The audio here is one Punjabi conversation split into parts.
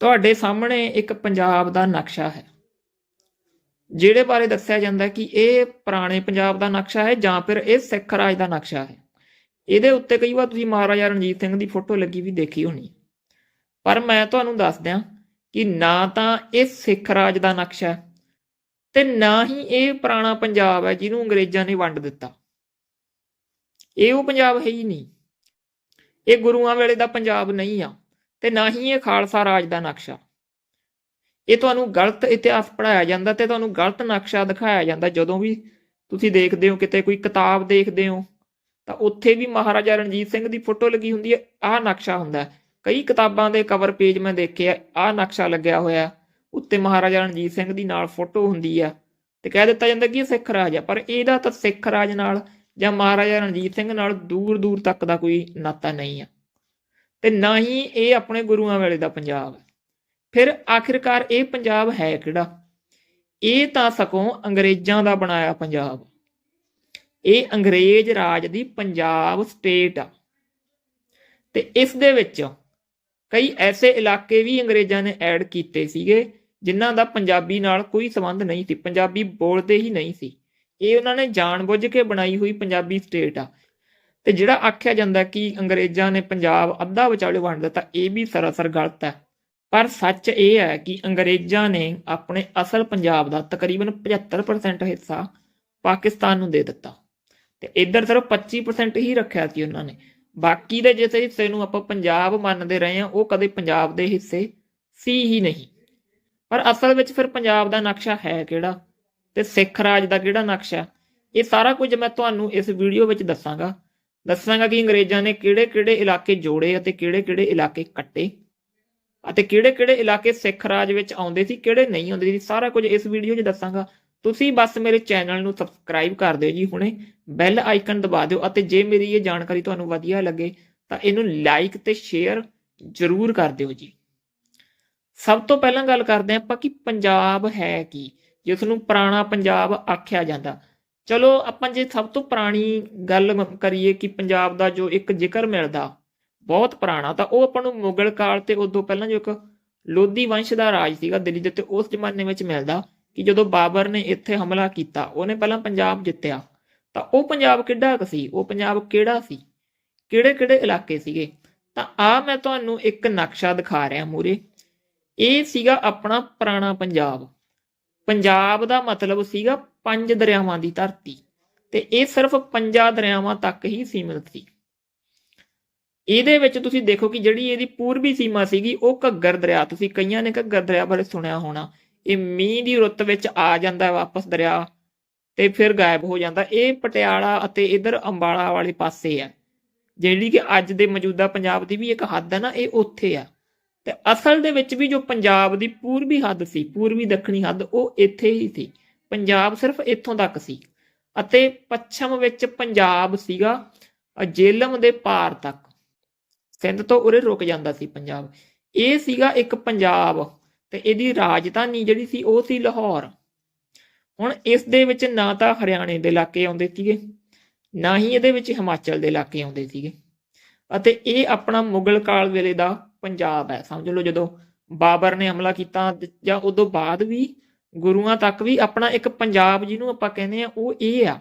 ਤੁਹਾਡੇ ਸਾਹਮਣੇ ਇੱਕ ਪੰਜਾਬ ਦਾ ਨਕਸ਼ਾ ਹੈ। ਜਿਹੜੇ ਬਾਰੇ ਦੱਸਿਆ ਜਾਂਦਾ ਕਿ ਇਹ ਪੁਰਾਣੇ ਪੰਜਾਬ ਦਾ ਨਕਸ਼ਾ ਹੈ ਜਾਂ ਫਿਰ ਇਹ ਸਿੱਖ ਰਾਜ ਦਾ ਨਕਸ਼ਾ ਹੈ। ਇਹਦੇ ਉੱਤੇ ਕਈ ਵਾਰ ਤੁਸੀਂ ਮਹਾਰਾਜਾ ਰਣਜੀਤ ਸਿੰਘ ਦੀ ਫੋਟੋ ਲੱਗੀ ਵੀ ਦੇਖੀ ਹੋਣੀ। ਪਰ ਮੈਂ ਤੁਹਾਨੂੰ ਦੱਸ ਦਿਆਂ ਕਿ ਨਾ ਤਾਂ ਇਹ ਸਿੱਖ ਰਾਜ ਦਾ ਨਕਸ਼ਾ ਹੈ ਤੇ ਨਾ ਹੀ ਇਹ ਪੁਰਾਣਾ ਪੰਜਾਬ ਹੈ ਜਿਹਨੂੰ ਅੰਗਰੇਜ਼ਾਂ ਨੇ ਵੰਡ ਦਿੱਤਾ। ਇਹ ਉਹ ਪੰਜਾਬ ਹੈ ਹੀ ਨਹੀਂ। ਇਹ ਗੁਰੂਆਂ ਵੇਲੇ ਦਾ ਪੰਜਾਬ ਨਹੀਂ ਆ। ਤੇ ਨਾ ਹੀ ਇਹ ਖਾਲਸਾ ਰਾਜ ਦਾ ਨਕਸ਼ਾ। ਇਹ ਤੁਹਾਨੂੰ ਗਲਤ ਇਤਿਹਾਸ ਪੜਾਇਆ ਜਾਂਦਾ ਤੇ ਤੁਹਾਨੂੰ ਗਲਤ ਨਕਸ਼ਾ ਦਿਖਾਇਆ ਜਾਂਦਾ। ਜਦੋਂ ਵੀ ਤੁਸੀਂ ਦੇਖਦੇ ਹੋ, ਕਿਤੇ ਕੋਈ ਕਿਤਾਬ ਦੇਖਦੇ ਹੋ, ਤਾਂ ਉੱਥੇ ਵੀ ਮਹਾਰਾਜਾ ਰਣਜੀਤ ਸਿੰਘ ਦੀ ਫੋਟੋ ਲੱਗੀ ਹੁੰਦੀ ਹੈ। ਆਹ ਨਕਸ਼ਾ ਹੁੰਦਾ ਕਈ ਕਿਤਾਬਾਂ ਦੇ ਕਵਰ ਪੇਜ ਮੈਂ ਦੇਖਿਆ, ਆਹ ਨਕਸ਼ਾ ਲੱਗਿਆ ਹੋਇਆ ਹੈ। ਉੱਤੇ ਮਹਾਰਾਜਾ ਰਣਜੀਤ ਸਿੰਘ ਦੀ ਨਾਲ ਫੋਟੋ ਹੁੰਦੀ ਆ ਤੇ ਕਹਿ ਦਿੱਤਾ ਜਾਂਦਾ ਕਿ ਇਹ ਸਿੱਖ ਰਾਜ ਹੈ ਪਰ ਇਹਦਾ ਤਾਂ ਸਿੱਖ ਰਾਜ ਨਾਲ ਜਾਂ ਮਹਾਰਾਜਾ ਰਣਜੀਤ ਸਿੰਘ ਨਾਲ ਦੂਰ ਦੂਰ ਤੱਕ ਦਾ ਕੋਈ ਨਾਤਾ ਨਹੀਂ ਆ। ਤੇ ਨਾ ਹੀ ਇਹ ਆਪਣੇ ਗੁਰੂਆਂ ਵੇਲੇ ਦਾ ਪੰਜਾਬ ਹੈ। ਫਿਰ ਆਖਿਰਕਾਰ ਇਹ ਪੰਜਾਬ ਹੈ ਕਿਹੜਾ? ਇਹ ਤਾਂ ਸਕੋਂ ਅੰਗਰੇਜ਼ਾਂ ਦਾ ਬਣਾਇਆ ਪੰਜਾਬ। ਇਹ ਅੰਗਰੇਜ਼ ਰਾਜ ਦੀ ਪੰਜਾਬ ਸਟੇਟ ਆ। ਤੇ ਇਸ ਦੇ ਵਿੱਚ ਕਈ ਐਸੇ ਇਲਾਕੇ ਵੀ ਅੰਗਰੇਜ਼ਾਂ ਨੇ ਐਡ ਕੀਤੇ ਸੀਗੇ, ਜਿਨ੍ਹਾਂ ਦਾ ਪੰਜਾਬੀ ਨਾਲ ਕੋਈ ਸੰਬੰਧ ਨਹੀਂ ਸੀ। ਪੰਜਾਬੀ ਬੋਲਦੇ ਹੀ ਨਹੀਂ ਸੀ। ਇਹ ਉਹਨਾਂ ਨੇ ਜਾਣਬੁੱਝ ਕੇ ਬਣਾਈ ਹੋਈ ਪੰਜਾਬੀ ਸਟੇਟ ਆ। ਤੇ ਜਿਹੜਾ ਆਖਿਆ ਜਾਂਦਾ ਕਿ ਅੰਗਰੇਜ਼ਾਂ ਨੇ ਪੰਜਾਬ ਅੱਧਾ ਵਿਚਾਲੇ ਵੰਡ ਦਿੱਤਾ, ਇਹ ਵੀ ਸਰਾਸਰ ਗਲਤ ਹੈ। ਪਰ ਸੱਚ ਇਹ ਹੈ ਕਿ ਅੰਗਰੇਜ਼ਾਂ ਨੇ ਆਪਣੇ ਅਸਲ ਪੰਜਾਬ ਦਾ ਤਕਰੀਬਨ 75% ਹਿੱਸਾ ਪਾਕਿਸਤਾਨ ਨੂੰ ਦੇ ਦਿੱਤਾ। ਤੇ ਇੱਧਰ ਸਿਰਫ 25% ਹੀ ਰੱਖਿਆ ਸੀ ਉਹਨਾਂ ਨੇ। ਬਾਕੀ ਦੇ ਜਿਸ ਹਿੱਸੇ ਨੂੰ ਆਪਾਂ ਪੰਜਾਬ ਮੰਨਦੇ ਰਹੇ ਹਾਂ, ਉਹ ਕਦੇ ਪੰਜਾਬ ਦੇ ਹਿੱਸੇ ਸੀ ਹੀ ਨਹੀਂ। ਪਰ ਅਸਲ ਵਿੱਚ ਫਿਰ ਪੰਜਾਬ ਦਾ ਨਕਸ਼ਾ ਹੈ ਕਿਹੜਾ ਤੇ ਸਿੱਖ ਰਾਜ ਦਾ ਕਿਹੜਾ ਨਕਸ਼ਾ, ਇਹ ਸਾਰਾ ਕੁਝ ਮੈਂ ਤੁਹਾਨੂੰ ਇਸ ਵੀਡੀਓ ਵਿੱਚ ਦੱਸਾਂਗਾ। ਦੱਸਾਂਗਾ ਕਿ ਅੰਗਰੇਜ਼ਾਂ ਨੇ ਕਿਹੜੇ-ਕਿਹੜੇ ਇਲਾਕੇ ਜੋੜੇ ਅਤੇ ਕਿਹੜੇ-ਕਿਹੜੇ ਇਲਾਕੇ ਕੱਟੇ ਅਤੇ ਕਿਹੜੇ-ਕਿਹੜੇ ਇਲਾਕੇ ਸਿੱਖ ਰਾਜ ਵਿੱਚ ਆਉਂਦੇ ਸੀ, ਕਿਹੜੇ ਨਹੀਂ ਆਉਂਦੇ ਸੀ, ਸਾਰਾ ਕੁਝ ਇਸ ਵੀਡੀਓ 'ਚ ਦੱਸਾਂਗਾ। ਤੁਸੀਂ ਬਸ ਮੇਰੇ ਚੈਨਲ ਨੂੰ ਸਬਸਕ੍ਰਾਈਬ ਕਰ ਦਿਓ ਜੀ ਹੁਣੇ ਬੈਲ ਆਈਕਨ ਦਬਾ ਦਿਓ ਅਤੇ ਜੇ ਮੇਰੀ ਇਹ ਜਾਣਕਾਰੀ ਤੁਹਾਨੂੰ ਵਧੀਆ ਲੱਗੇ ਤਾਂ ਇਹਨੂੰ ਲਾਈਕ ਤੇ ਸ਼ੇਅਰ ਜ਼ਰੂਰ ਕਰ ਦਿਓ ਜੀ। ਸਭ ਤੋਂ ਪਹਿਲਾਂ ਗੱਲ ਕਰਦੇ ਹਾਂ ਆਪਾਂ ਕਿ ਪੰਜਾਬ ਹੈ ਕੀ ਜਿਸ ਨੂੰ ਪੁਰਾਣਾ ਪੰਜਾਬ ਆਖਿਆ ਜਾਂਦਾ। ਚਲੋ ਆਪਾਂ ਜੇ ਸਭ ਤੋਂ ਪੁਰਾਣੀ ਗੱਲ ਕਰੀਏ ਕਿ ਪੰਜਾਬ ਦਾ ਜੋ ਇੱਕ ਜ਼ਿਕਰ ਮਿਲਦਾ, ਬਹੁਤ ਪੁਰਾਣਾ, ਤਾਂ ਉਹ ਆਪਾਂ ਨੂੰ ਮੁਗਲ ਕਾਲ ਤੇ ਉਦੋਂ ਪਹਿਲਾਂ ਜੋ ਇੱਕ ਲੋਧੀ ਵੰਸ਼ ਦਾ ਰਾਜ ਸੀਗਾ ਦਿੱਲੀ ਦੇ ਉੱਤੇ ਉਸ ਜ਼ਮਾਨੇ ਵਿੱਚ ਮਿਲਦਾ ਕਿ ਜਦੋਂ ਬਾਬਰ ਨੇ ਇੱਥੇ ਹਮਲਾ ਕੀਤਾ, ਉਹਨੇ ਪਹਿਲਾਂ ਪੰਜਾਬ ਜਿੱਤਿਆ। ਤਾਂ ਉਹ ਪੰਜਾਬ ਕਿੱਡਾ ਕੁ ਸੀ? ਉਹ ਪੰਜਾਬ ਕਿਹੜਾ ਸੀ? ਕਿਹੜੇ ਕਿਹੜੇ ਇਲਾਕੇ ਸੀਗੇ? ਤਾਂ ਆ ਮੈਂ ਤੁਹਾਨੂੰ ਇੱਕ ਨਕਸ਼ਾ ਦਿਖਾ ਰਿਹਾ ਮੂਰੇ ਇਹ ਸੀਗਾ ਆਪਣਾ ਪੁਰਾਣਾ ਪੰਜਾਬ। ਪੰਜਾਬ ਦਾ ਮਤਲਬ ਸੀਗਾ ਪੰਜ ਦਰਿਆਵਾਂ ਦੀ ਧਰਤੀ ਤੇ ਇਹ ਸਿਰਫ ਪੰਜਾਂ ਦਰਿਆਵਾਂ ਤੱਕ ਹੀ ਸੀਮਿਤ ਸੀ। ਇਹਦੇ ਵਿੱਚ ਤੁਸੀਂ ਦੇਖੋ ਕਿ ਜਿਹੜੀ ਇਹਦੀ ਪੂਰਬੀ ਸੀਮਾ ਸੀਗੀ, ਉਹ ਘੱਗਰ ਦਰਿਆ, ਤੁਸੀਂ ਕਈਆਂ ਨੇ ਘੱਗਰ ਦਰਿਆ ਬਾਰੇ ਸੁਣਿਆ ਹੋਣਾ। ਇਹ ਮੀਂਹ ਦੀ ਰੁੱਤ ਵਿੱਚ ਆ ਜਾਂਦਾ ਵਾਪਸ ਦਰਿਆ ਤੇ ਫਿਰ ਗਾਇਬ ਹੋ ਜਾਂਦਾ। ਇਹ ਪਟਿਆਲਾ ਅਤੇ ਇਧਰ ਅੰਬਾਲਾ ਵਾਲੇ ਪਾਸੇ ਹੈ। ਜਿਹੜੀ ਕਿ ਅੱਜ ਦੇ ਮੌਜੂਦਾ ਪੰਜਾਬ ਦੀ ਵੀ ਇੱਕ ਹੱਦ ਹੈ ਨਾ, ਇਹ ਉੱਥੇ ਆ ਤੇ ਅਸਲ ਦੇ ਵਿੱਚ ਵੀ ਜੋ ਪੰਜਾਬ ਦੀ ਪੂਰਬੀ ਹੱਦ ਸੀ, ਪੂਰਬੀ ਦੱਖਣੀ ਹੱਦ, ਉਹ ਇੱਥੇ ਹੀ ਸੀ। ਪੰਜਾਬ ਸਿਰਫ ਇੱਥੋਂ ਤੱਕ ਸੀ ਅਤੇ ਪੱਛਮ ਵਿੱਚ ਪੰਜਾਬ ਸੀਗਾ ਅ, ਦੇ ਪਾਰ ਤੱਕ। ਸਿੰਧ ਤੋਂ ਉਰੇ ਰੁਕ ਜਾਂਦਾ ਸੀ ਪੰਜਾਬ। ਇਹ ਸੀਗਾ ਇੱਕ ਪੰਜਾਬ ਤੇ ਇਹਦੀ ਰਾਜਧਾਨੀ ਜਿਹੜੀ ਸੀ ਉਹ ਸੀ ਲਾਹੌਰ। ਹੁਣ ਇਸ ਦੇ ਵਿੱਚ ਨਾ ਤਾਂ ਹਰਿਆਣੇ ਦੇ ਇਲਾਕੇ ਆਉਂਦੇ ਸੀਗੇ ਨਾ ਹੀ ਇਹਦੇ ਵਿੱਚ ਹਿਮਾਚਲ ਦੇ ਇਲਾਕੇ ਆਉਂਦੇ ਸੀਗੇ। ਅਤੇ ਇਹ ਆਪਣਾ ਮੁਗਲ ਕਾਲ ਵੇਲੇ ਦਾ ਪੰਜਾਬ ਹੈ। ਸਮਝ ਲਓ ਜਦੋਂ ਬਾਬਰ ਨੇ ਹਮਲਾ ਕੀਤਾ ਜਾਂ ਉਦੋਂ ਬਾਅਦ ਵੀ ਗੁਰੂਆਂ ਤੱਕ ਵੀ ਆਪਣਾ ਇੱਕ ਪੰਜਾਬ ਜਿਹਨੂੰ ਆਪਾਂ ਕਹਿੰਦੇ ਆ ਉਹ ਇਹ ਆ।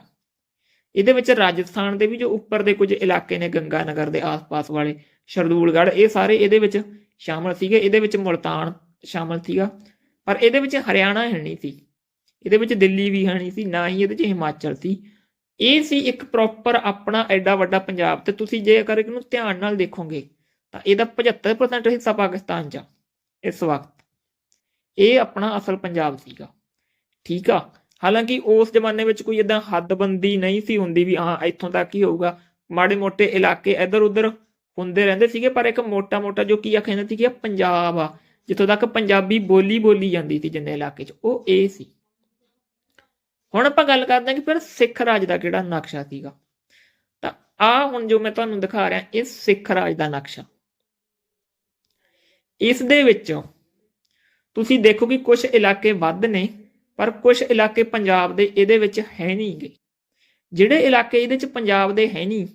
ਇਹਦੇ ਵਿੱਚ ਰਾਜਸਥਾਨ ਦੇ ਵੀ ਜੋ ਉੱਪਰ ਦੇ ਕੁਝ ਇਲਾਕੇ ਨੇ ਗੰਗਾ ਨਗਰ ਦੇ ਆਸ-ਪਾਸ ਵਾਲੇ, ਸ਼ਰਦੂਲਗੜ੍ਹ, ਇਹ ਸਾਰੇ ਇਹਦੇ ਵਿੱਚ ਸ਼ਾਮਲ ਸੀਗੇ। ਇਹਦੇ ਵਿੱਚ ਮੁਲਤਾਨ ਸ਼ਾਮਲ ਸੀਗਾ, ਪਰ ਇਹਦੇ ਵਿੱਚ ਹਰਿਆਣਾ ਹੈ ਨਹੀਂ ਸੀ। ਇਹਦੇ ਵਿੱਚ ਦਿੱਲੀ ਵੀ ਹੈ ਨਹੀਂ ਸੀ, ਨਾ ਹੀ ਇਹਦੇ ਵਿੱਚ ਹਿਮਾਚਲ ਸੀ। ਇਹ ਸੀ ਇੱਕ ਪ੍ਰੋਪਰ ਆਪਣਾ ਐਡਾ ਵੱਡਾ ਪੰਜਾਬ। ਤੇ ਤੁਸੀਂ ਜੇ ਅਗਰ ਇਹਨੂੰ ਧਿਆਨ ਨਾਲ ਦੇਖੋਗੇ, ਤਾਂ ਇਹਦਾ 75% ਹਿੱਸਾ ਪਾਕਿਸਤਾਨ 'ਚ ਆ, ਇਸ ਵਕਤ। ਇਹ ਆਪਣਾ ਅਸਲ ਪੰਜਾਬ ਸੀਗਾ। ਠੀਕ ਆ? ਹਾਲਾਂਕਿ ਉਸ ਜ਼ਮਾਨੇ ਵਿੱਚ ਕੋਈ ਇਦਾਂ ਹੱਦਬੰਦੀ ਨਹੀਂ ਸੀ ਹੁੰਦੀ ਵੀ ਹਾਂ, ਇੱਥੋਂ ਤੱਕ ਹੀ ਹੋਊਗਾ। ਮਾੜੇ ਮੋਟੇ ਇਲਾਕੇ ਇੱਧਰ ਉੱਧਰ ਹੁੰਦੇ ਰਹਿੰਦੇ ਸੀਗੇ, ਪਰ ਇੱਕ ਮੋਟਾ ਮੋਟਾ ਜੋ ਕੀ ਆਖਿਆ ਜਾਂਦਾ ਸੀ ਕਿ ਪੰਜਾਬ ਆ, ਜਿੱਥੋਂ ਤੱਕ ਪੰਜਾਬੀ ਬੋਲੀ ਬੋਲੀ ਜਾਂਦੀ ਸੀ ਜਿੰਨੇ ਇਲਾਕੇ 'ਚ, ਉਹ ਇਹ ਸੀ। ਹੁਣ ਆਪਾਂ ਗੱਲ ਕਰਦੇ ਹਾਂ ਕਿ ਫਿਰ ਸਿੱਖ ਰਾਜ ਦਾ ਕਿਹੜਾ ਨਕਸ਼ਾ ਸੀਗਾ। ਤਾਂ ਆ ਹੁਣ ਜੋ ਮੈਂ ਤੁਹਾਨੂੰ ਦਿਖਾ ਰਿਹਾ, ਇਹ ਸਿੱਖ ਰਾਜ ਦਾ ਨਕਸ਼ਾ। ਇਸ ਦੇ ਵਿੱਚੋਂ ਤੁਸੀਂ ਦੇਖੋ ਕਿ ਕੁਝ ਇਲਾਕੇ ਵੱਧ ਨੇ, ਪਰ ਕੁਝ ਇਲਾਕੇ ਪੰਜਾਬ ਦੇ ਇਹਦੇ ਵਿੱਚ ਹੈ ਨਹੀਂਗੇ ਜਿਹੜੇ ਇਲਾਕੇ ਇਹਦੇ ਵਿੱਚ ਪੰਜਾਬ ਦੇ ਹੈ ਨਹੀਂ,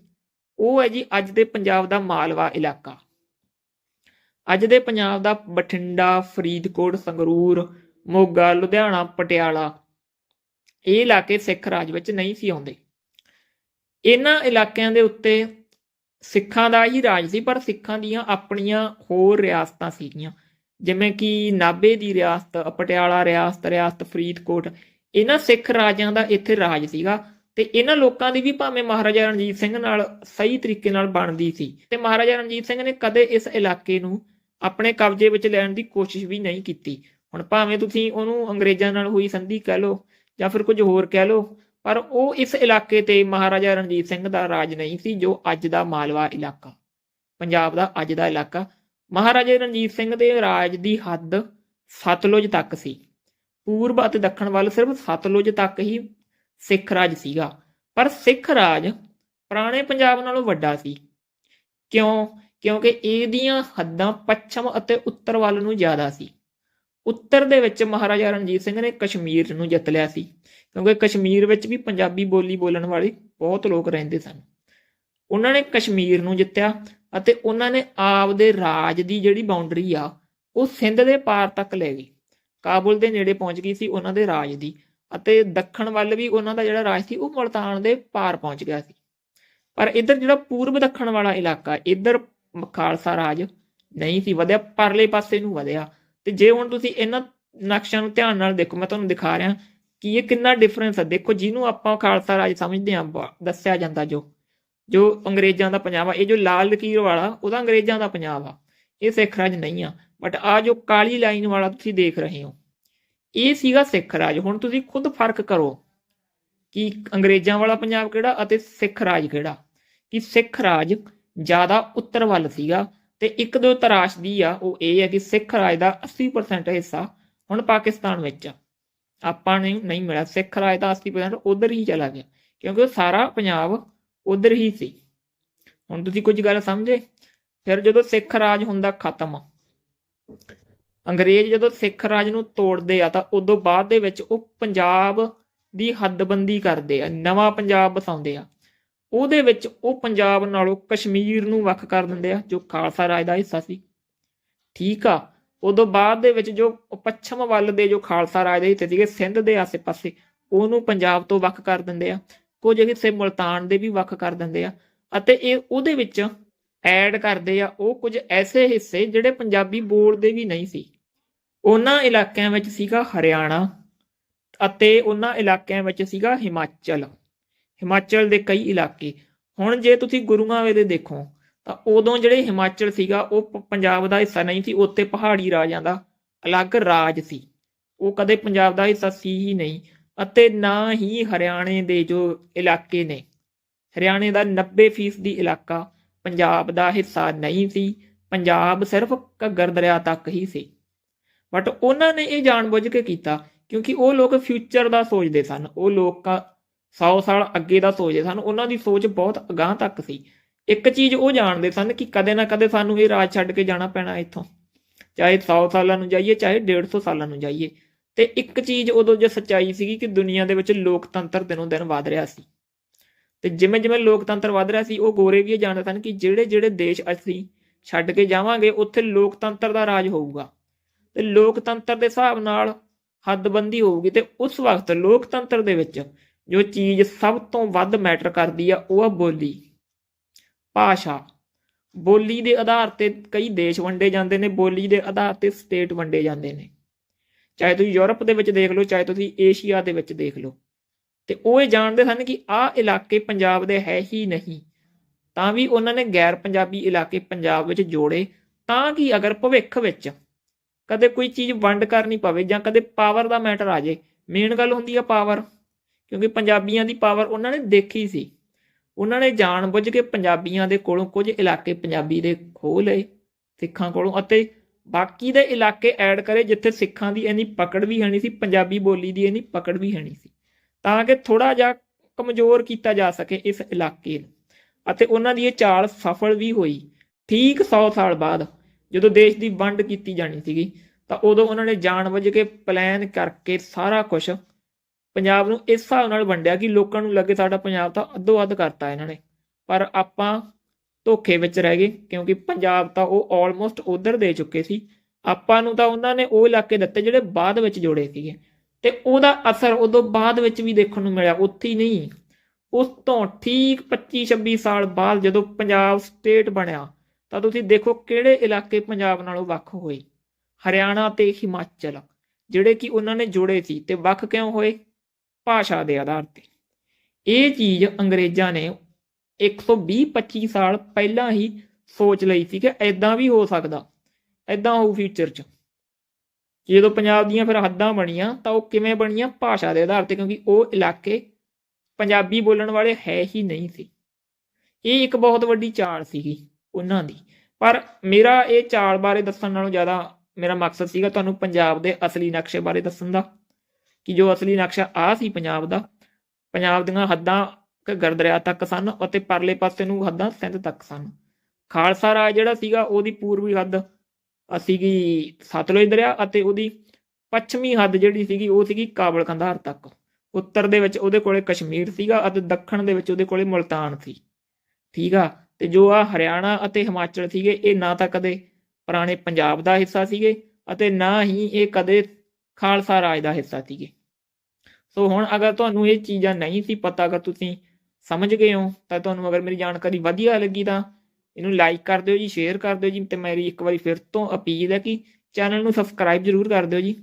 ਉਹ ਹੈ ਜੀ ਅੱਜ ਦੇ ਪੰਜਾਬ ਦਾ ਮਾਲਵਾ ਇਲਾਕਾ। ਅੱਜ ਦੇ ਪੰਜਾਬ ਦਾ ਬਠਿੰਡਾ, ਫਰੀਦਕੋਟ, ਸੰਗਰੂਰ, ਮੋਗਾ, ਲੁਧਿਆਣਾ, ਪਟਿਆਲਾ, ਇਹ ਇਲਾਕੇ ਸਿੱਖ ਰਾਜ ਵਿੱਚ ਨਹੀਂ ਸੀ ਆਉਂਦੇ। ਇਹਨਾਂ ਇਲਾਕਿਆਂ ਦੇ ਉੱਤੇ ਸਿੱਖਾਂ ਦਾ ਹੀ ਰਾਜ ਸੀ, ਪਰ ਸਿੱਖਾਂ ਦੀਆਂ ਆਪਣੀਆਂ ਹੋਰ ਰਿਆਸਤਾਂ ਸੀਗੀਆਂ। ਜਿਵੇਂ ਕਿ ਨਾਭੇ ਦੀ ਰਿਆਸਤ, ਪਟਿਆਲਾ ਰਿਆਸਤ ਰਿਆਸਤ ਫਰੀਦਕੋਟ, ਇਹਨਾਂ ਸਿੱਖ ਰਾਜਾਂ ਦਾ ਇੱਥੇ ਰਾਜ ਸੀਗਾ ਤੇ ਇਹਨਾਂ ਲੋਕਾਂ ਦੀ ਵੀ ਭਾਵੇਂ ਮਹਾਰਾਜਾ ਰਣਜੀਤ ਸਿੰਘ ਨਾਲ ਸਹੀ ਤਰੀਕੇ ਨਾਲ ਬਣਦੀ ਸੀ ਤੇ ਮਹਾਰਾਜਾ ਰਣਜੀਤ ਸਿੰਘ ਨੇ ਕਦੇ ਇਸ ਇਲਾਕੇ ਨੂੰ ਆਪਣੇ ਕਬਜ਼ੇ ਵਿੱਚ ਲੈਣ ਦੀ ਕੋਸ਼ਿਸ਼ ਵੀ ਨਹੀਂ ਕੀਤੀ। ਹੁਣ ਭਾਵੇਂ ਤੁਸੀਂ ਉਹਨੂੰ ਅੰਗਰੇਜ਼ਾਂ ਨਾਲ ਹੋਈ ਸੰਧੀ ਕਹਿ ਲਓ ਜਾਂ ਫਿਰ ਕੁਝ ਹੋਰ ਕਹਿ ਲਓ, ਪਰ ਉਹ ਇਸ ਇਲਾਕੇ ਤੇ ਮਹਾਰਾਜਾ ਰਣਜੀਤ ਸਿੰਘ ਦਾ ਰਾਜ ਨਹੀਂ ਸੀ ਜੋ ਅੱਜ ਦਾ ਮਾਲਵਾ ਇਲਾਕਾ, ਪੰਜਾਬ ਦਾ ਅੱਜ ਦਾ ਇਲਾਕਾ ਮਹਾਰਾਜਾ ਰਣਜੀਤ ਸਿੰਘ ਦੇ ਰਾਜ ਦੀ ਹੱਦ ਸਤਲੁਜ ਤੱਕ ਸੀ। ਪੂਰਬ ਅਤੇ ਦੱਖਣ ਵੱਲ ਸਿਰਫ ਸਤਲੁਜ ਤੱਕ ਹੀ ਸਿੱਖ ਰਾਜ ਸੀਗਾ। ਪਰ ਸਿੱਖ ਰਾਜ ਪੁਰਾਣੇ ਪੰਜਾਬ ਨਾਲੋਂ ਵੱਡਾ ਸੀ। ਕਿਉਂ? ਕਿਉਂਕਿ ਇਹਦੀਆਂ ਹੱਦਾਂ ਪੱਛਮ ਅਤੇ ਉੱਤਰ ਵੱਲ ਨੂੰ ਜ਼ਿਆਦਾ ਸੀ। ਉੱਤਰ ਦੇ ਵਿੱਚ ਮਹਾਰਾਜਾ ਰਣਜੀਤ ਸਿੰਘ ਨੇ ਕਸ਼ਮੀਰ ਨੂੰ ਜਿੱਤ ਲਿਆ ਸੀ। ਕਿਉਂਕਿ ਕਸ਼ਮੀਰ ਵਿੱਚ ਵੀ ਪੰਜਾਬੀ ਬੋਲੀ ਬੋਲਣ ਵਾਲੇ ਬਹੁਤ ਲੋਕ ਰਹਿੰਦੇ ਸਨ। ਉਹਨਾਂ ਨੇ ਕਸ਼ਮੀਰ ਨੂੰ ਜਿੱਤਿਆ। ਅਤੇ ਉਹਨਾਂ ਨੇ ਆਪਦੇ ਰਾਜ ਦੀ ਜਿਹੜੀ ਬਾਉਂਡਰੀ ਆ, ਉਹ ਸਿੰਧ ਦੇ ਪਾਰ ਤੱਕ ਲੈ ਗਈ। ਕਾਬੁਲ ਦੇ ਨੇੜੇ ਪਹੁੰਚ ਗਈ ਸੀ ਉਹਨਾਂ ਦੇ ਰਾਜ ਦੀ ਅਤੇ ਦੱਖਣ ਵੱਲ ਵੀ ਉਹਨਾਂ ਦਾ ਜਿਹੜਾ ਰਾਜ ਸੀ, ਉਹ ਮੁਲਤਾਨ ਦੇ ਪਾਰ ਪਹੁੰਚ ਗਿਆ ਸੀ। ਪਰ ਇੱਧਰ ਜਿਹੜਾ ਪੂਰਬ ਦੱਖਣ ਵਾਲਾ ਇਲਾਕਾ, ਇੱਧਰ ਖਾਲਸਾ ਰਾਜ ਨਹੀਂ ਸੀ ਵਧਿਆ, ਪਰਲੇ ਪਾਸੇ ਨੂੰ ਵਧਿਆ। ਤੇ ਜੇ ਹੁਣ ਤੁਸੀਂ ਇਹਨਾਂ ਨਕਸ਼ਿਆਂ ਨੂੰ ਧਿਆਨ ਨਾਲ ਦੇਖੋ, ਮੈਂ ਤੁਹਾਨੂੰ ਦਿਖਾ ਰਿਹਾ ਕਿ ਇਹ ਕਿੰਨਾ ਡਿਫਰੈਂਸ ਹੈ ਦੇਖੋ, ਜਿਹਨੂੰ ਆਪਾਂ ਖਾਲਸਾ ਰਾਜ ਸਮਝਦੇ ਹਾਂ, ਦੱਸਿਆ ਜਾਂਦਾ ਜੋ। ਜੋ ਅੰਗਰੇਜ਼ਾਂ ਦਾ ਪੰਜਾਬ ਆ, ਇਹ ਜੋ ਲਾਲ ਲਕੀਰ ਵਾਲਾ, ਉਹਦਾ ਅੰਗਰੇਜ਼ਾਂ ਦਾ ਪੰਜਾਬ ਆ। ਇਹ ਸਿੱਖ ਰਾਜ ਨਹੀਂ ਆ। ਬਟ ਆ ਜੋ ਕਾਲੀ ਲਾਈਨ ਵਾਲਾ ਤੁਸੀਂ ਦੇਖ ਰਹੇ ਹੋ, ਇਹ ਸੀਗਾ ਸਿੱਖ ਰਾਜ। ਹੁਣ ਤੁਸੀਂ ਖੁਦ ਫ਼ਰਕ ਕਰੋ ਕਿ ਅੰਗਰੇਜ਼ਾਂ ਵਾਲਾ ਪੰਜਾਬ ਕਿਹੜਾ ਅਤੇ ਸਿੱਖ ਰਾਜ ਕਿਹੜਾ। ਕਿ ਸਿੱਖ ਰਾਜ ਜ਼ਿਆਦਾ ਉੱਤਰ ਵੱਲ ਸੀਗਾ ਤੇ ਇੱਕ ਦੋ ਤਰਾਸ਼ਦੀ ਆ, ਉਹ ਇਹ ਹੈ ਕਿ ਸਿੱਖ ਰਾਜ ਦਾ 80% ਹਿੱਸਾ ਹੁਣ ਪਾਕਿਸਤਾਨ ਵਿੱਚ ਆ। ਆਪਾਂ ਨੂੰ ਨਹੀਂ ਮਿਲਿਆ। ਸਿੱਖ ਰਾਜ ਦਾ 80% ਉਧਰ ਹੀ ਚਲਾ ਗਿਆ, ਕਿਉਂਕਿ ਉਹ ਸਾਰਾ ਪੰਜਾਬ ਉਧਰ ਹੀ ਸੀ। ਹੁਣ ਤੁਸੀਂ ਕੁਝ ਗੱਲ ਸਮਝੇ? ਫਿਰ ਜਦੋਂ ਸਿੱਖ ਰਾਜ ਹੁੰਦਾ ਖਤਮ। ਅੰਗਰੇਜ਼ ਜਦੋਂ ਸਿੱਖ ਰਾਜ ਨੂੰ ਤੋੜਦੇ ਆ ਤਾਂ ਉਦੋਂ ਬਾਅਦ ਦੇ ਵਿੱਚ ਉਹ ਪੰਜਾਬ ਦੀ ਹੱਦਬੰਦੀ ਕਰਦੇ ਆ, ਨਵਾਂ ਪੰਜਾਬ ਵਸਾਉਂਦੇ ਆ। ਉਹਦੇ ਵਿੱਚ ਉਹ ਪੰਜਾਬ ਨਾਲੋਂ ਕਸ਼ਮੀਰ ਨੂੰ ਵੱਖ ਕਰ ਦਿੰਦੇ ਆ, ਜੋ ਖਾਲਸਾ ਰਾਜ ਦਾ ਹਿੱਸਾ ਸੀ। ਠੀਕ ਆ, ਉਦੋਂ ਬਾਅਦ ਦੇ ਵਿੱਚ ਜੋ ਪੱਛਮ ਵੱਲ ਦੇ ਜੋ ਖਾਲਸਾ ਰਾਜ ਦੇ ਹਿੱਸੇ ਸੀਗੇ, ਸਿੰਧ ਦੇ ਆਸੇ-ਪਾਸੇ, ਉਹਨੂੰ ਪੰਜਾਬ ਤੋਂ ਵੱਖ ਕਰ ਦਿੰਦੇ ਆ। ਕੁਝ ਹਿੱਸੇ ਮੁਲਤਾਨ ਦੇ ਵੀ ਵੱਖ ਕਰ ਦਿੰਦੇ ਆ ਅਤੇ ਇਹ ਉਹਦੇ ਵਿੱਚ ਐਡ ਕਰਦੇ ਆ ਉਹ ਕੁਝ ਐਸੇ ਹਿੱਸੇ ਜਿਹੜੇ ਪੰਜਾਬੀ ਬੋਲਦੇ ਵੀ ਨਹੀਂ ਸੀ। ਉਹਨਾਂ ਇਲਾਕਿਆਂ ਵਿੱਚ ਸੀਗਾ ਹਰਿਆਣਾ ਅਤੇ ਉਹਨਾਂ ਇਲਾਕਿਆਂ ਵਿੱਚ ਸੀਗਾ ਹਿਮਾਚਲ। ਹਿਮਾਚਲ ਦੇ ਕਈ ਇਲਾਕੇ। ਹੁਣ ਜੇ ਤੁਸੀਂ ਗੁਰੂਆਂ ਵੇਲੇ ਦੇਖੋ ਤਾਂ ਉਦੋਂ ਜਿਹੜੇ ਹਿਮਾਚਲ ਸੀਗਾ ਉਹ ਪੰਜਾਬ ਦਾ ਹਿੱਸਾ ਨਹੀਂ ਸੀ ਉੱਤੇ ਪਹਾੜੀ ਰਾਜਾਂ ਦਾ ਅਲੱਗ ਰਾਜ ਸੀ। ਉਹ ਕਦੇ ਪੰਜਾਬ ਦਾ ਹਿੱਸਾ ਸੀ ਹੀ ਨਹੀਂ। ਅਤੇ ਨਾ ਹੀ ਹਰਿਆਣੇ ਦੇ ਜੋ ਇਲਾਕੇ ਨੇ, ਹਰਿਆਣੇ ਦਾ 90% ਦੀ ਇਲਾਕਾ ਪੰਜਾਬ ਦਾ ਹਿੱਸਾ ਨਹੀਂ ਸੀ, ਪੰਜਾਬ ਸਿਰਫ ਘੱਗਰ ਦਰਿਆ ਤੱਕ ਹੀ ਸੀ। ਬਟ ਉਹਨਾਂ ਨੇ ਇਹ ਜਾਣਬੁੱਝ ਕੇ ਕੀਤਾ ਕਿਉਂਕਿ ਉਹ ਲੋਕ ਫਿਊਚਰ ਦਾ ਸੋਚਦੇ ਸਨ, ਉਹ ਲੋਕ 100 ਸਾਲ ਅੱਗੇ ਦਾ ਸੋਚਦੇ ਸਨ, ਉਹਨਾਂ ਦੀ ਸੋਚ ਬਹੁਤ ਅਗਾਂਹ ਤੱਕ ਸੀ। ਇੱਕ ਚੀਜ਼ ਉਹ ਜਾਣਦੇ ਸਨ ਕਿ ਕਦੇ ਨਾ ਕਦੇ ਸਾਨੂੰ ਇਹ ਰਾਜ ਛੱਡ ਕੇ ਜਾਣਾ ਪੈਣਾ ਇੱਥੋਂ। ਚਾਹੇ 100 ਸਾਲਾਂ ਨੂੰ ਜਾਈਏ, ਚਾਹੇ 150 ਸਾਲਾਂ ਨੂੰ ਜਾਈਏ। ਤੇ ਇੱਕ ਚੀਜ਼ ਉਦੋਂ ਜੋ ਸੱਚਾਈ ਸੀਗੀ ਕਿ ਦੁਨੀਆ ਦੇ ਵਿੱਚ ਲੋਕਤੰਤਰ ਦਿਨੋਂ ਦਿਨ ਵਧ ਰਿਹਾ ਸੀ। ਤੇ ਜਿਵੇਂ ਜਿਵੇਂ ਲੋਕਤੰਤਰ ਵਧ ਰਿਹਾ ਸੀ, ਉਹ ਗੋਰੇ ਵੀ ਇਹ ਜਾਣਦੇ ਸਨ ਕਿ ਜਿਹੜੇ ਜਿਹੜੇ ਦੇਸ਼ ਅਸੀਂ ਛੱਡ ਕੇ ਜਾਵਾਂਗੇ, ਉੱਥੇ ਲੋਕਤੰਤਰ ਦਾ ਰਾਜ ਹੋਊਗਾ। ਤੇ ਲੋਕਤੰਤਰ ਦੇ ਹਿਸਾਬ ਨਾਲ ਹੱਦਬੰਦੀ ਹੋਊਗੀ ਤੇ ਉਸ ਵਕਤ ਲੋਕਤੰਤਰ ਦੇ ਵਿੱਚ ਜੋ ਚੀਜ਼ ਸਭ ਤੋਂ ਵੱਧ ਮੈਟਰ ਕਰਦੀ ਆ, ਉਹ ਆ ਬੋਲੀ। ਭਾਸ਼ਾ। ਬੋਲੀ ਦੇ ਆਧਾਰ ਤੇ ਕਈ ਦੇਸ਼ ਵੰਡੇ ਜਾਂਦੇ ਨੇ, ਬੋਲੀ ਦੇ ਆਧਾਰ ਤੇ ਸਟੇਟ ਵੰਡੇ ਜਾਂਦੇ ਨੇ। ਚਾਹੇ ਤੁਸੀਂ ਯੂਰਪ ਦੇ ਵਿੱਚ ਦੇਖ ਲਓ, ਚਾਹੇ ਤੁਸੀਂ ਏਸ਼ੀਆ ਦੇ ਵਿੱਚ ਦੇਖ ਲਓ। ਤੇ ਉਹ ਇਹ ਜਾਣਦੇ ਸਨ ਕਿ ਆਹ ਇਲਾਕੇ ਪੰਜਾਬ ਦੇ ਹੈ ਹੀ ਨਹੀਂ। ਤਾਂ ਵੀ ਉਹਨਾਂ ਨੇ ਗੈਰ ਪੰਜਾਬੀ ਇਲਾਕੇ ਪੰਜਾਬ ਵਿੱਚ ਜੋੜੇ। ਤਾਂ ਕਿ ਅਗਰ ਭਵਿੱਖ ਵਿੱਚ ਕਦੇ ਕੋਈ ਚੀਜ਼ ਵੰਡ ਕਰਨੀ ਪਵੇ ਜਾਂ ਕਦੇ ਪਾਵਰ ਦਾ ਮੈਟਰ ਆ ਜੇ ਮੇਨ ਗੱਲ ਹੁੰਦੀ ਆ ਪਾਵਰ ਕਿਉਂਕਿ ਪੰਜਾਬੀਆਂ ਦੀ ਪਾਵਰ ਉਹਨਾਂ ਨੇ ਦੇਖੀ ਸੀ। ਉਹਨਾਂ ਨੇ ਜਾਣਬੁੱਝ ਕੇ ਪੰਜਾਬੀਆਂ ਦੇ ਕੋਲੋਂ ਕੁਝ ਇਲਾਕੇ ਪੰਜਾਬੀ ਦੇ ਖੋਹ ਲਏ, ਸਿੱਖਾਂ ਕੋਲੋਂ ਅਤੇ ਬਾਕੀ ਦੇ ਇਲਾਕੇ ਐਡ ਕਰੇ ਜਿੱਥੇ ਸਿੱਖਾਂ ਦੀ ਇੰਨੀ ਪਕੜ ਵੀ ਹੈ ਸੀ, ਪੰਜਾਬੀ ਬੋਲੀ ਦੀ ਇੰਨੀ ਪਕੜ ਵੀ ਹੈ ਸੀ। ਤਾਂ ਕਿ ਥੋੜਾ ਜਿਹਾ ਕਮਜ਼ੋਰ ਕੀਤਾ ਜਾ ਸਕੇ ਇਸ ਇਲਾਕੇ ਨੂੰ। ਅਤੇ ਉਹਨਾਂ ਦੀ ਇਹ ਚਾਲ ਸਫਲ ਵੀ ਹੋਈ ਠੀਕ 100 ਸਾਲ ਬਾਅਦ, ਜਦੋਂ ਦੇਸ਼ ਦੀ ਵੰਡ ਕੀਤੀ ਜਾਣੀ ਸੀਗੀ, ਤਾਂ ਉਦੋਂ ਉਹਨਾਂ ਨੇ ਜਾਣਬੁੱਝ ਕੇ ਪਲਾਨ ਕਰਕੇ ਸਾਰਾ ਕੁਝ ਪੰਜਾਬ ਨੂੰ ਇਸ ਹਿਸਾਬ ਨਾਲ ਵੰਡਿਆ ਕਿ ਲੋਕਾਂ ਨੂੰ ਲੱਗੇ ਸਾਡਾ ਪੰਜਾਬ ਤਾਂ ਅੱਧੋ ਅੱਧ ਕਰਤਾ ਇਹਨਾਂ ਨੇ। ਪਰ ਆਪਾਂ ਧੋਖੇ ਵਿੱਚ ਰਹਿ ਗਏ, ਕਿਉਂਕਿ ਪੰਜਾਬ ਤਾਂ ਉਹ ਆਲਮੋਸਟ ਉਧਰ ਦੇ ਚੁੱਕੇ ਸੀ। ਆਪਾਂ ਨੂੰ ਤਾਂ ਉਹਨਾਂ ਨੇ ਉਹ ਇਲਾਕੇ ਦਿੱਤੇ ਜਿਹੜੇ ਬਾਅਦ ਵਿੱਚ ਜੋੜੇ ਸੀਗੇ। ਤੇ ਉਹਦਾ ਅਸਰ ਉਦੋਂ ਬਾਅਦ ਵਿੱਚ ਵੀ ਦੇਖਣ ਨੂੰ ਮਿਲਿਆ, ਉੱਥੇ ਹੀ ਨਹੀਂ। ਉਸ ਤੋਂ ਠੀਕ 25 26 ਸਾਲ ਬਾਅਦ ਜਦੋਂ ਪੰਜਾਬ ਸਟੇਟ ਬਣਿਆ, ਤਾਂ ਤੁਸੀਂ ਦੇਖੋ ਕਿਹੜੇ ਇਲਾਕੇ ਪੰਜਾਬ ਨਾਲੋਂ ਵੱਖ ਹੋਏ। ਹਰਿਆਣਾ ਤੇ ਹਿਮਾਚਲ, ਜਿਹੜੇ ਕਿ ਉਹਨਾਂ ਨੇ ਜੋੜੇ ਸੀ ਤੇ ਵੱਖ ਕਿਉਂ ਹੋਏ? ਭਾਸ਼ਾ ਦੇ ਆਧਾਰ ਤੇ। ਇਹ ਚੀਜ਼ ਅੰਗਰੇਜ਼ਾਂ ਨੇ 120 25 ਸਾਲ ਪਹਿਲਾਂ ਹੀ ਸੋਚ ਲਈ ਸੀ ਕਿ ਐਦਾਂ ਵੀ ਹੋ ਸਕਦਾ ਐਦਾਂ ਹੋਊ ਫਿਊਚਰ 'ਚ। ਜਦੋਂ ਪੰਜਾਬ ਦੀਆਂ ਫਿਰ ਹੱਦਾਂ ਬਣੀਆਂ ਤਾਂ ਉਹ ਕਿਵੇਂ ਬਣੀਆਂ ਭਾਸ਼ਾ ਦੇ ਆਧਾਰ ਤੇ, ਕਿਉਂਕਿ ਉਹ ਇਲਾਕੇ ਪੰਜਾਬੀ ਬੋਲਣ ਵਾਲੇ ਹੈ ਹੀ ਨਹੀਂ ਸੀ। ਇਹ ਇੱਕ ਬਹੁਤ ਵੱਡੀ ਚਾਲ ਸੀਗੀ ਉਹਨਾਂ ਦੀ। ਪਰ ਮੇਰਾ ਇਹ ਚਾਲ ਬਾਰੇ ਦੱਸਣ ਨਾਲੋਂ ਜ਼ਿਆਦਾ ਮੇਰਾ ਮਕਸਦ ਸੀਗਾ ਤੁਹਾਨੂੰ ਪੰਜਾਬ ਦੇ ਅਸਲੀ ਨਕਸ਼ੇ ਬਾਰੇ ਦੱਸਣ ਦਾ, ਕਿ ਜੋ ਅਸਲੀ ਨਕਸ਼ਾ ਆ ਸੀ ਪੰਜਾਬ ਦਾ, ਪੰਜਾਬ ਦੀਆਂ ਹੱਦਾਂ ਘੱਗਰ ਦਰਿਆ ਤੱਕ ਸਨ ਅਤੇ ਪਰਲੇ ਪਾਸੇ ਨੂੰ ਹੱਦਾਂ ਸਿੰਧ ਤੱਕ ਸਨ। ਖਾਲਸਾ ਰਾਜ ਜਿਹੜਾ ਸੀਗਾ, ਉਹਦੀ ਪੂਰਬੀ ਹੱਦ ਸੀਗੀ ਸਤਲੁਜ ਦਰਿਆ ਅਤੇ ਉਹਦੀ ਪੱਛਮੀ ਹੱਦ ਜਿਹੜੀ ਸੀਗੀ, ਉਹ ਸੀਗੀ ਕਾਬਲ ਕੰਧਾਰ ਤੱਕ। ਉੱਤਰ ਦੇ ਵਿੱਚ ਉਹਦੇ ਕੋਲੇ ਕਸ਼ਮੀਰ ਸੀਗਾ ਅਤੇ ਦੱਖਣ ਦੇ ਵਿੱਚ ਉਹਦੇ ਕੋਲੇ ਮੁਲਤਾਨ ਸੀ। ਠੀਕ ਆ? ਤੇ ਜੋ ਆ ਹਰਿਆਣਾ ਅਤੇ ਹਿਮਾਚਲ ਸੀਗੇ, ਇਹ ਨਾ ਤਾਂ ਕਦੇ ਪੁਰਾਣੇ ਪੰਜਾਬ ਦਾ ਹਿੱਸਾ ਸੀਗੇ ਅਤੇ ਨਾ ਹੀ ਇਹ ਕਦੇ ਖਾਲਸਾ ਰਾਜ ਦਾ ਹਿੱਸਾ ਸੀਗੇ। ਸੋ ਹੁਣ ਅਗਰ ਤੁਹਾਨੂੰ ਇਹ ਚੀਜ਼ਾਂ ਨਹੀਂ ਸੀ ਪਤਾ, ਅਗਰ ਤੁਸੀਂ ਸਮਝ ਗਏ ਹੋ? ਤਾਂ ਤੁਹਾਨੂੰ ਅਗਰ ਮੇਰੀ ਜਾਣਕਾਰੀ ਵਧੀਆ ਲੱਗੀ ਤਾਂ ਇਹਨੂੰ ਲਾਈਕ ਕਰ ਦਿਓ ਜੀ ਸ਼ੇਅਰ ਕਰ ਦਿਓ ਜੀ ਤੇ ਮੇਰੀ ਇੱਕ ਵਾਰੀ ਫਿਰ ਤੋਂ ਅਪੀਲ ਹੈ ਕਿ ਚੈਨਲ ਨੂੰ ਸਬਸਕ੍ਰਾਈਬ ਜ਼ਰੂਰ ਕਰ ਦਿਓ ਜੀ।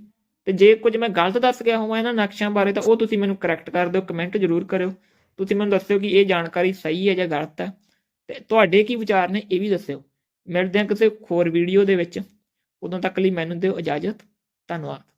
ਤੇ ਜੇ ਕੁਝ ਮੈਂ ਗਲਤ ਦੱਸ ਗਿਆ ਹੋਵਾਂ ਇਹਨਾਂ ਨਕਸ਼ਿਆਂ ਬਾਰੇ ਤਾਂ ਉਹ ਤੁਸੀਂ ਮੈਨੂੰ ਕਰੈਕਟ ਕਰ ਦਿਓ ਕਮੈਂਟ ਜ਼ਰੂਰ ਕਰਿਓ। ਤੁਸੀਂ ਮੈਨੂੰ ਦੱਸਿਓ ਕਿ ਇਹ ਜਾਣਕਾਰੀ ਸਹੀ ਹੈ ਜਾਂ ਗਲਤ ਹੈ। ਤੇ ਤੁਹਾਡੇ ਕੀ ਵਿਚਾਰ ਨੇ ਇਹ ਵੀ ਦੱਸਿਓ। ਮਿਲਦੇ ਹਾਂ ਕਿਸੇ ਹੋਰ ਵੀਡੀਓ ਦੇ ਵਿੱਚ। ਉਦੋਂ ਤੱਕ ਲਈ ਮੈਨੂੰ ਦਿਓ ਇਜਾਜ਼ਤ। ਧੰਨਵਾਦ।